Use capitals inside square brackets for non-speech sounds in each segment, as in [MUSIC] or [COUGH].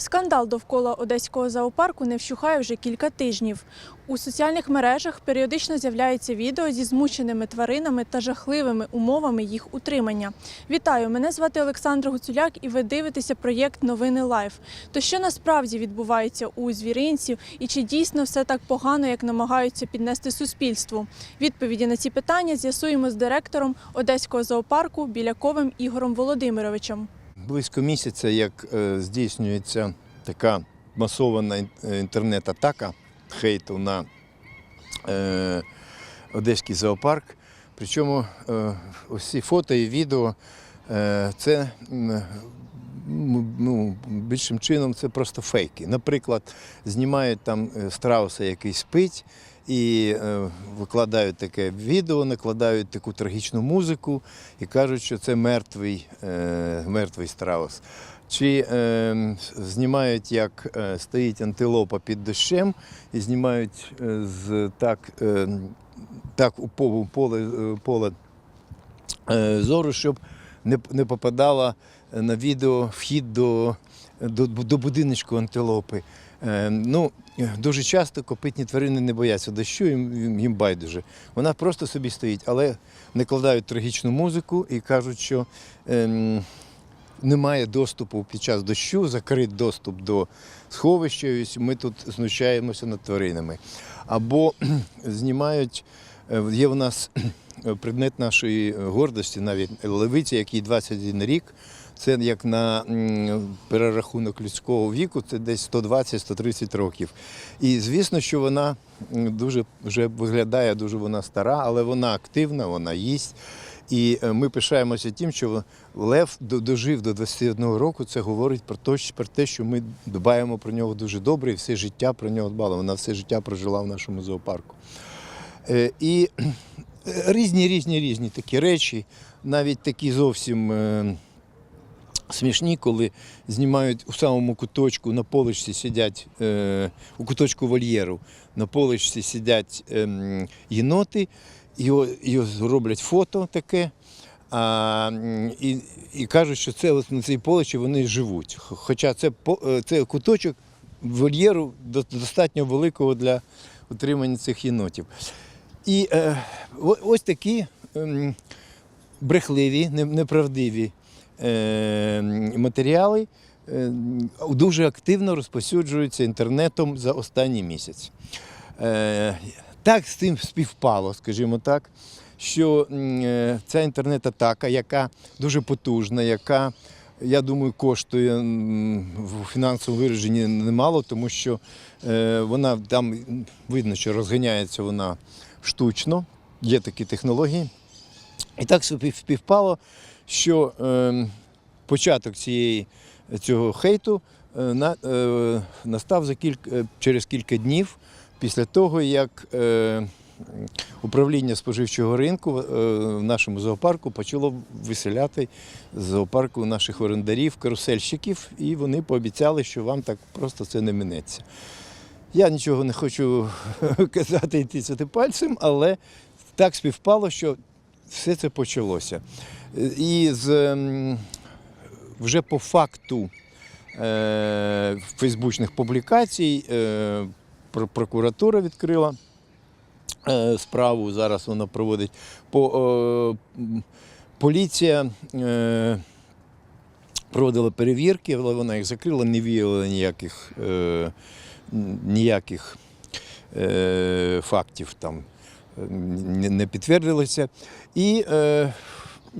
Скандал довкола одеського зоопарку не вщухає вже кілька тижнів. У соціальних мережах періодично з'являються відео зі змученими тваринами та жахливими умовами їх утримання. Вітаю! Мене звати Олександра Гуцуляк, і ви дивитеся проєкт Новини Лайф. То що насправді відбувається у звіринців і чи дійсно все так погано, як намагаються піднести суспільству? Відповіді на ці питання з'ясуємо з директором одеського зоопарку Біляковим Ігорем Володимировичем. Близько місяця, як е, здійснюється така масована е, інтернет-атака хейту на е, Одеський зоопарк. Причому усі фото і відео це ну, більшим чином це просто фейки. Наприклад, знімають там страуса, який спить. І е, викладають таке відео, накладають таку трагічну музику і кажуть, що це мертвий, е, мертвий страус. Чи е, знімають, як е, стоїть антилопа під дощем, і знімають з так, е, так у по- поле, поле е, зору, щоб не, не попадала на відео вхід до, до, до будиночку антилопи. Е, ну, [LAUGHS] дуже часто копитні тварини не бояться дощу, їм, їм- байдуже. Вона просто собі стоїть, але накладають трагічну музику і кажуть, що ем, немає доступу під час дощу, закрит доступ до сховища, і ми тут знущаємося над тваринами. Або [CLEARS THROAT] знімають, е, є в нас [CLEARS THROAT] предмет нашої гордості, навіть левиці, якій 21 рік. Це як на перерахунок людського віку, це десь 120-130 років. І звісно, що вона дуже вже виглядає, дуже вона стара, але вона активна, вона їсть. І е, ми пишаємося тим, що Лев дожив до 21 року. Це говорить про те, що- ми дбаємо про нього дуже добре і все життя про нього дбали. Вона все життя прожила в нашому зоопарку. Е, І е, різні, різні, різні такі речі, навіть такі зовсім. Е, Смішні, коли знімають у самому куточку на поличці сидять е, у куточку вольєру, на поличці сидять ем, єноти, його, його роблять фото таке, а, і, і кажуть, що це от на цій поличі вони живуть. Хоча це, е, це куточок вольєру достатньо великого для утримання цих єнотів. І е, ось такі ем, брехливі, неправдиві е, матеріали е, дуже активно розповсюджуються інтернетом за останній місяць. Е, Так з цим співпало, скажімо так, що е, ця інтернет-атака, яка дуже потужна, яка, я думаю, коштує в фінансовому вираженні немало, тому що е, вона там видно, що розганяється вона штучно, є такі технології. І так співпало, що е, початок цієї, цього хейту е, на, е, настав за кілька, е, через кілька днів після того, як е, управління споживчого ринку е, в нашому зоопарку почало виселяти з зоопарку наших орендарів, карусельщиків, і вони пообіцяли, що вам так просто це не минеться. Я нічого не хочу [LAUGHS] казати і тицяти пальцем, але так співпало, що все це почалося. І з, ем, вже по факту е, фейсбучних публікацій е, прокуратура відкрила е, справу, зараз вона проводить. По, е, поліція е, проводила перевірки, але вона їх закрила, не виявила ніяких, е, ніяких е, фактів там е, не, підтвердилося. І е,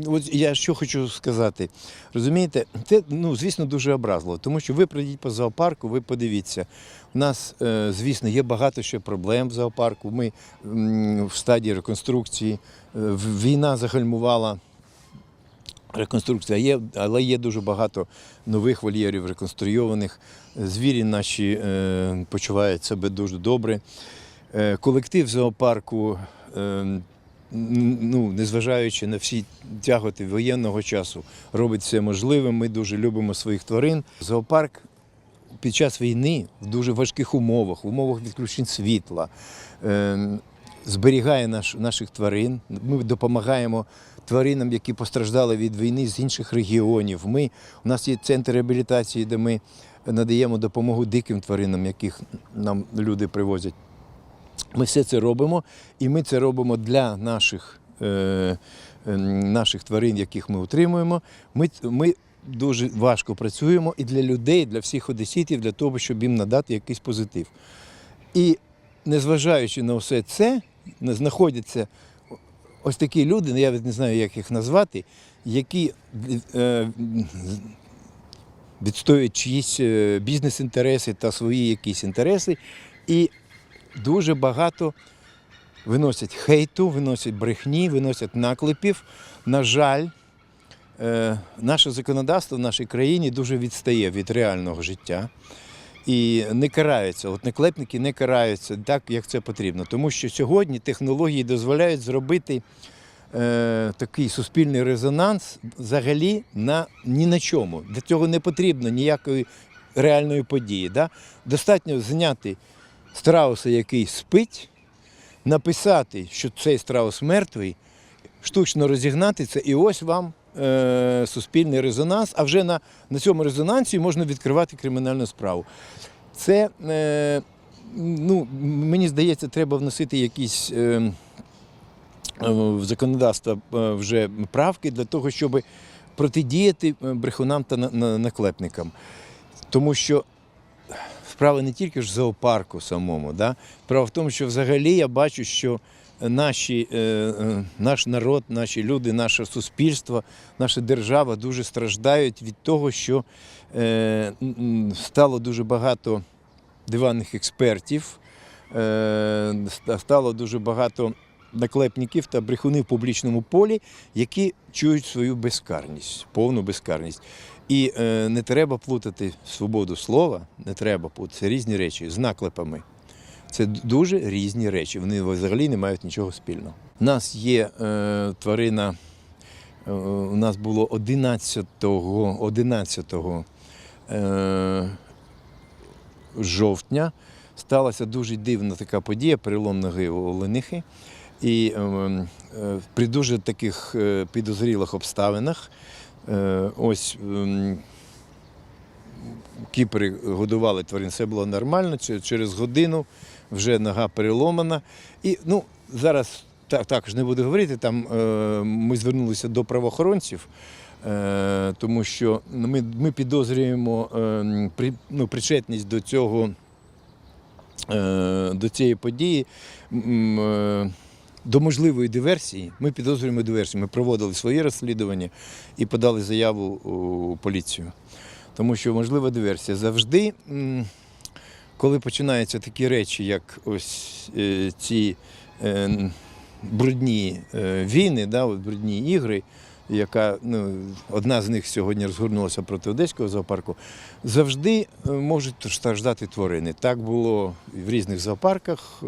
от я що хочу сказати. Розумієте, це, ну, звісно, дуже образливо, тому що ви пройдіть по зоопарку, ви подивіться. У нас, е, звісно, є багато ще проблем в зоопарку. Ми м, в стадії реконструкції. Е, Війна загальмувала реконструкція, є, але є дуже багато нових вольєрів реконструйованих. Звірі наші е, почувають себе дуже добре. Е, колектив зоопарку, е, ну, незважаючи на всі тяготи воєнного часу, робить все можливе. Ми дуже любимо своїх тварин. Зоопарк під час війни в дуже важких умовах, в умовах відключень світла, е, зберігає наш, наших тварин. Ми допомагаємо тваринам, які постраждали від війни з інших регіонів. Ми, у нас є центр реабілітації, де ми надаємо допомогу диким тваринам, яких нам люди привозять. Ми все це робимо, і ми це робимо для наших, е, е, наших тварин, яких ми утримуємо. Ми, ми дуже важко працюємо і для людей, для всіх одеситів, для того, щоб їм надати якийсь позитив. І незважаючи на все це, знаходяться ось такі люди, я не знаю, як їх назвати, які е, відстоюють чиїсь е, бізнес-інтереси та свої якісь інтереси. І дуже багато виносять хейту, виносять брехні, виносять наклепів. На жаль, е, наше законодавство в нашій країні дуже відстає від реального життя. І не караються, от наклепники не караються так, як це потрібно. Тому що сьогодні технології дозволяють зробити е, такий суспільний резонанс взагалі на, ні на чому. Для цього не потрібно ніякої реальної події. Да? Достатньо зняти страуса, який спить, написати, що цей страус мертвий, штучно розігнати це, і ось вам е, суспільний резонанс. А вже на, на цьому резонансі можна відкривати кримінальну справу. Це, е, ну, мені здається, треба вносити якісь. Е, в законодавство е, вже правки для того, щоб протидіяти е, брехунам та на- на- наклепникам. Тому що справа не тільки ж в зоопарку самому. Да? Справа в тому, що взагалі я бачу, що наші, е, е, наш народ, наші люди, наше суспільство, наша держава дуже страждають від того, що е, стало дуже багато диванних експертів, стало дуже багато наклепників та брехунів в публічному полі, які чують свою безкарність, повну безкарність. І е, не треба плутати свободу слова, не треба плутати це різні речі з наклепами. Це дуже різні речі. Вони взагалі не мають нічого спільного. У нас є е, тварина. е, У нас було 11, 11 е, жовтня. Сталася дуже дивна така подія, перелом ноги у оленихи. І е, е, при дуже таких е, підозрілих обставинах ось ем, кіпери годували тварин, все було нормально. Через годину вже нога переломана. І ну, зараз також не буду говорити, там е, ми звернулися до правоохоронців. Е, тому що ми, ми підозрюємо е, при, ну, причетність до цього е, до цієї події. До можливої диверсії ми підозрюємо диверсію. Ми проводили своє розслідування і подали заяву у поліцію. Тому що можлива диверсія завжди, коли починаються такі речі, як ось е, ці е, брудні е, війни, да, брудні ігри, яка ну, одна з них сьогодні розгорнулася проти Одеського зоопарку, завжди е, можуть страждати тварини. Так було в різних зоопарках. е,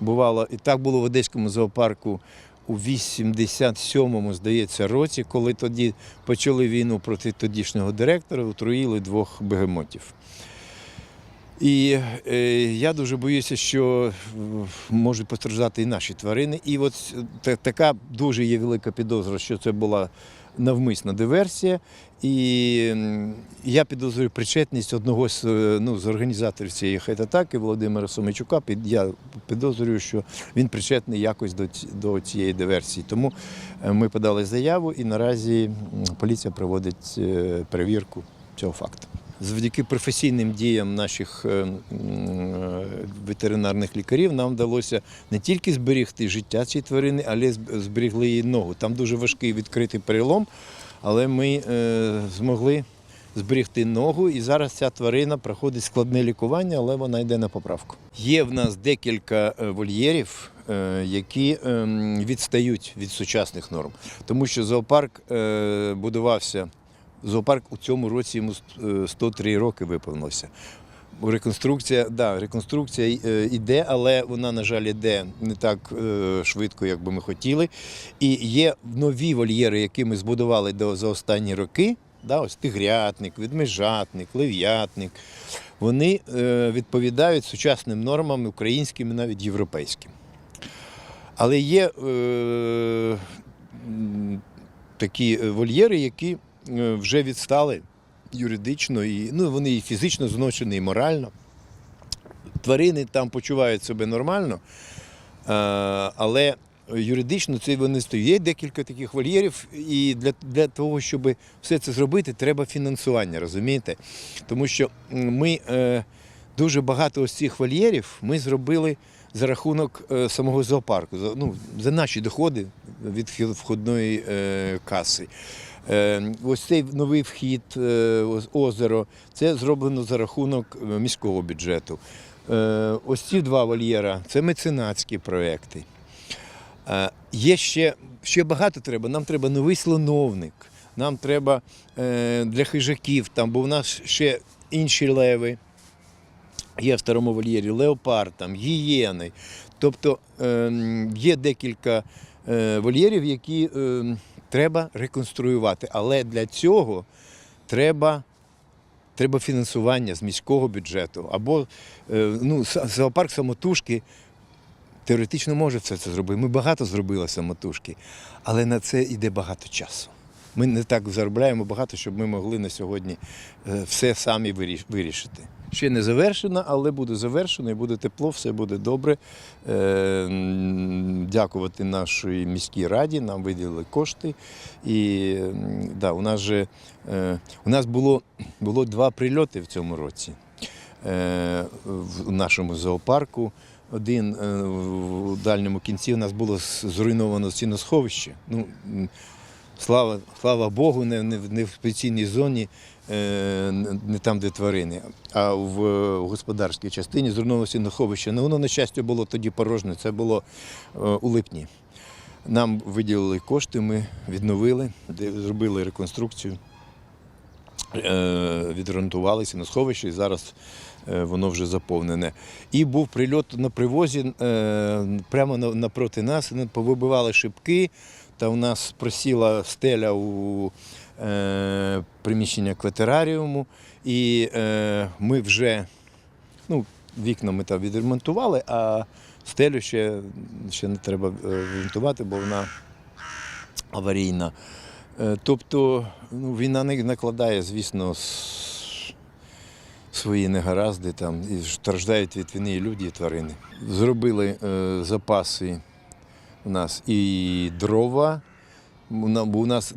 Бувало, і так було в Одеському зоопарку у 87-му, здається, році, коли тоді почали війну проти тодішнього директора, отруїли двох бегемотів. І е, я дуже боюся, що е, можуть постраждати і наші тварини. І от та- така дуже є велика підозра, що це була навмисна диверсія. І я підозрюю причетність одного з, е, ну, з організаторів цієї хайтатаки Володимира Сомичука. Під- Я підозрюю, що він причетний якось до, до цієї диверсії. Тому е, ми подали заяву і наразі поліція проводить е, перевірку цього факту. Завдяки професійним діям наших е, е, ветеринарних лікарів нам вдалося не тільки зберегти життя цієї тварини, але й зб- зберегли її ногу. Там дуже важкий відкритий перелом, але ми е, змогли зберегти ногу, і зараз ця тварина проходить складне лікування, але вона йде на поправку. Є в нас декілька вольєрів, які відстають від сучасних норм, тому що зоопарк будувався. Зоопарк у цьому році йому е, 103 роки виповнилося. Реконструкція, да, реконструкція е, йде, але вона, на жаль, йде не так е, швидко, як би ми хотіли. І є нові вольєри, які ми збудували за останні роки. Да, ось тигрятник, ведмежатник, лев'ятник. Вони е, відповідають сучасним нормам, українським і навіть європейським. Але є е, такі вольєри, які е, вже відстали юридично, і ну, вони і фізично зношені, і морально. Тварини там почувають себе нормально, е, але юридично це вони стоять. Є декілька таких вольєрів, і для, для того, щоб все це зробити, треба фінансування, розумієте? Тому що ми е, дуже багато ось цих вольєрів ми зробили за рахунок е, самого зоопарку, ну, за наші доходи від входної е, каси. Е, ось цей новий вхід, озеро, це зроблено за рахунок міського бюджету. Ось ці два вольєра це меценатські проекти. Є ще, ще багато треба. Нам треба новий слоновник, нам треба для хижаків, там, бо в нас ще інші леви. Є в старому вольєрі леопард, там, гієни. Тобто е, є декілька е, вольєрів, які е, треба реконструювати. Але для цього треба, треба фінансування з міського бюджету. Або е, ну, зоопарк самотужки теоретично може все це зробити. Ми багато зробили самотужки, але на це йде багато часу. Ми не так заробляємо багато, щоб ми могли на сьогодні е, все самі вирішити. Ще не завершено, але буде завершено і буде тепло, все буде добре. Е, Дякувати нашій міській раді, нам виділили кошти. І да, у нас же е, у нас було, було два прильоти в цьому році е, в нашому зоопарку. Один в дальньому кінці у нас було зруйновано стіносховище. Ну, слава, слава Богу, не, не, в- спеційній зоні, не- не там, де тварини, а в, е, господарській частині зруйновано стіносховище. Ну, воно, на щастя, було тоді порожне, це було е, у липні. Нам виділили кошти, ми відновили, зробили реконструкцію, е, відремонтувалися на сховище і зараз е, воно вже заповнене. І був прильот на привозі е, прямо на- напроти нас, повибивали шибки, та у нас просіла стеля у е, приміщення кватераріуму, і е, ми вже ну, вікна ми там відремонтували, а стелю ще, ще не треба е, ремонтувати, бо вона аварійна. Е, Тобто ну, війна не накладає, звісно, свої негаразди там, і страждають від війни і люди, і тварини. Зробили е, запаси у нас і дрова. У нас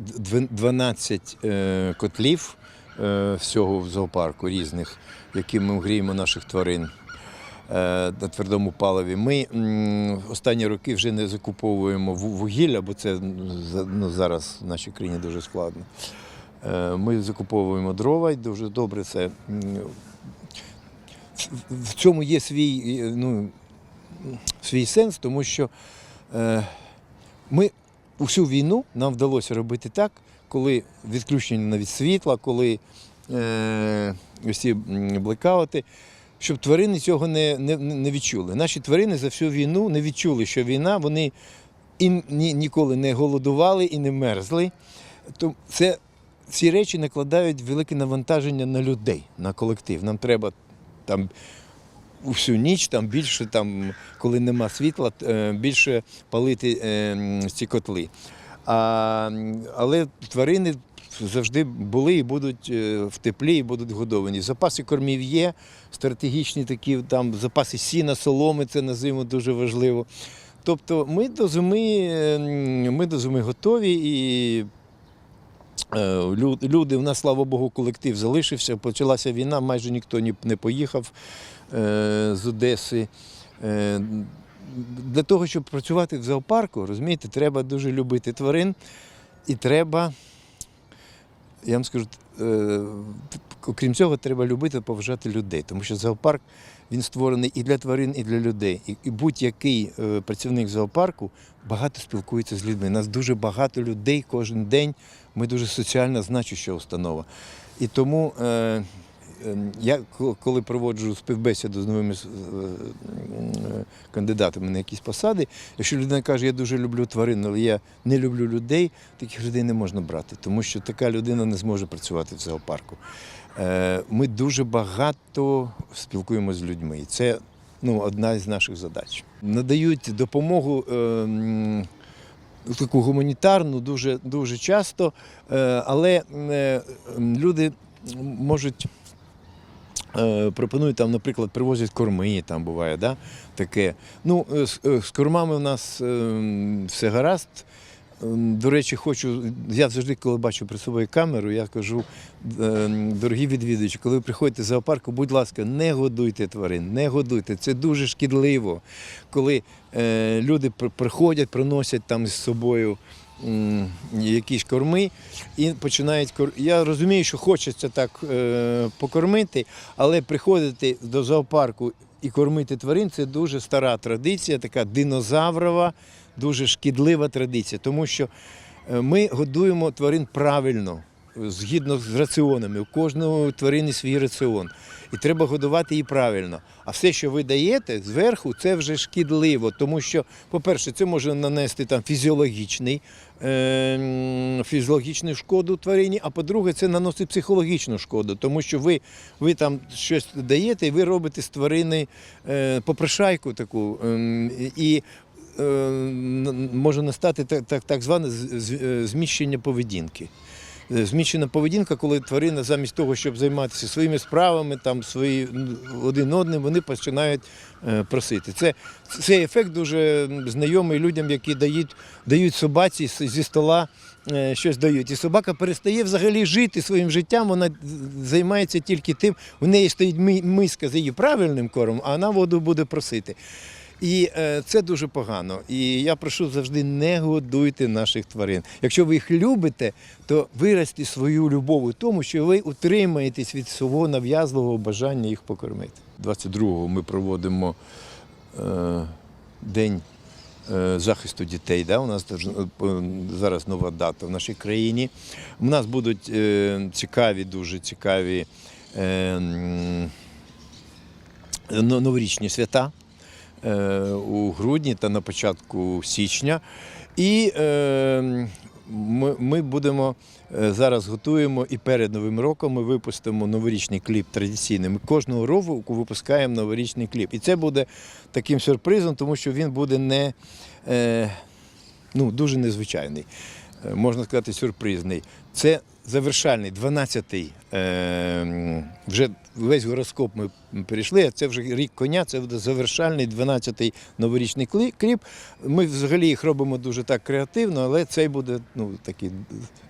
12 е, котлів е, всього в зоопарку різних, яким ми гріємо наших тварин е, на твердому паливі. Ми останні роки вже не закуповуємо вугілля, бо це ну, зараз в нашій країні дуже складно. Ми закуповуємо дрова і дуже добре це. в- цьому є свій, ну, свій сенс, тому що ми усю війну нам вдалося робити так, коли відключення навіть світла, коли е, усі блекаути, щоб тварини цього не, не, не відчули. Наші тварини за всю війну не відчули, що війна, вони і ні, ніколи не голодували і не мерзли. То це, ці речі накладають велике навантаження на людей, на колектив. Нам треба там всю ніч, там більше, там, коли нема світла, е, більше палити е, ці котли. А, але тварини завжди були і будуть е, в теплі і будуть годовані. Запаси кормів є, стратегічні такі, там запаси сіна, соломи, це на зиму дуже важливо. Тобто ми до зими, е, ми до зими готові і люди, в нас, слава Богу, колектив залишився. Почалася війна, майже ніхто ні- не поїхав з Одеси. Е, Для того, щоб працювати в зоопарку, розумієте, треба дуже любити тварин і треба, я вам скажу, е, окрім цього, треба любити поважати людей, тому що зоопарк він створений і для тварин, і для людей. І, будь-який е, працівник зоопарку багато спілкується з людьми. Нас дуже багато людей кожен день. Ми дуже соціально значуща установа. І тому е, е, я коли проводжу співбесіду з новими е, кандидатами на якісь посади, якщо людина каже, я дуже люблю тварин, але я не люблю людей, таких людей не можна брати, тому що така людина не зможе працювати в зоопарку. Е, Ми дуже багато спілкуємося з людьми. І це ну, одна з наших задач. Надають допомогу. е, Таку гуманітарну дуже дуже часто, е, але люди можуть. Е, Пропонують там, наприклад, привозять корми, там буває, да? таке. Ну, е, з, е, з кормами в нас все гаразд. До речі, хочу, я завжди, коли бачу перед собою камеру, я кажу, дорогі відвідувачі, коли ви приходите з зоопарку, будь ласка, не годуйте тварин, не годуйте. Це дуже шкідливо, коли люди приходять, приносять там з собою якісь корми і починають кор... Я розумію, що хочеться так е, покормити, але приходити до зоопарку і кормити тварин це дуже стара традиція, така динозаврова, дуже шкідлива традиція, тому що е, ми годуємо тварин правильно. Згідно з раціонами, у кожного тварини свій раціон. І треба годувати її правильно. А все, що ви даєте зверху, це вже шкідливо, тому що, по-перше, це може нанести там фізіологічний, е, фізіологічну шкоду тварині, а по-друге, це наносить психологічну шкоду, тому що ви, ви там щось даєте і ви робите з тварини е, попрошайку таку. ем, і е, н- може настати так, так, так зване е, зміщення поведінки. Е, Зміщена поведінка, коли тварина замість того, щоб займатися своїми справами, там свої один одним, вони починають е, просити. Це цей ефект дуже знайомий людям, які дають, дають собаці зі стола е, щось дають. І собака перестає взагалі жити своїм життям, вона займається тільки тим, у неї стоїть миска з її правильним кормом, а вона воду буде просити. І е, це дуже погано. І я прошу завжди не годуйте наших тварин. Якщо ви їх любите, то вирости свою любов у тому, що ви утримаєтесь від свого нав'язливого бажання їх покормити. 22-го ми проводимо е, день е, захисту дітей. Да? У нас зараз нова дата в нашій країні. У нас будуть цікаві, дуже цікаві. Новорічні свята у грудні та на початку січня. І е, ми, будемо е, зараз готуємо і перед Новим роком ми випустимо новорічний кліп традиційний. Ми кожного року випускаємо новорічний кліп. І це буде таким сюрпризом, тому що він буде не е, ну, дуже незвичайний. Е, Можна сказати, сюрпризний. Це завершальний 12-й. Е, вже весь гороскоп ми перейшли, а це вже рік коня, це буде завершальний 12-й новорічний клі- кліп. Ми взагалі їх робимо дуже так креативно, але цей буде ну, такий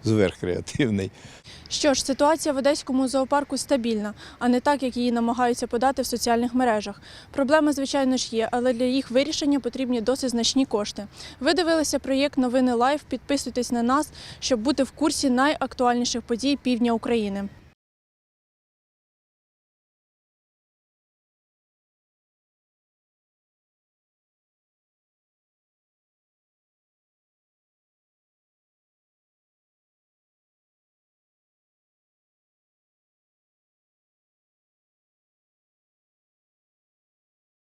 зверхкреативний. Що ж, ситуація в одеському зоопарку стабільна, а не так, як її намагаються подати в соціальних мережах. Проблеми, звичайно ж, є, але для їх вирішення потрібні досить значні кошти. Ви дивилися проєкт Новини Лайф. Підписуйтесь на нас, щоб бути в курсі найактуальніших подій півдня України.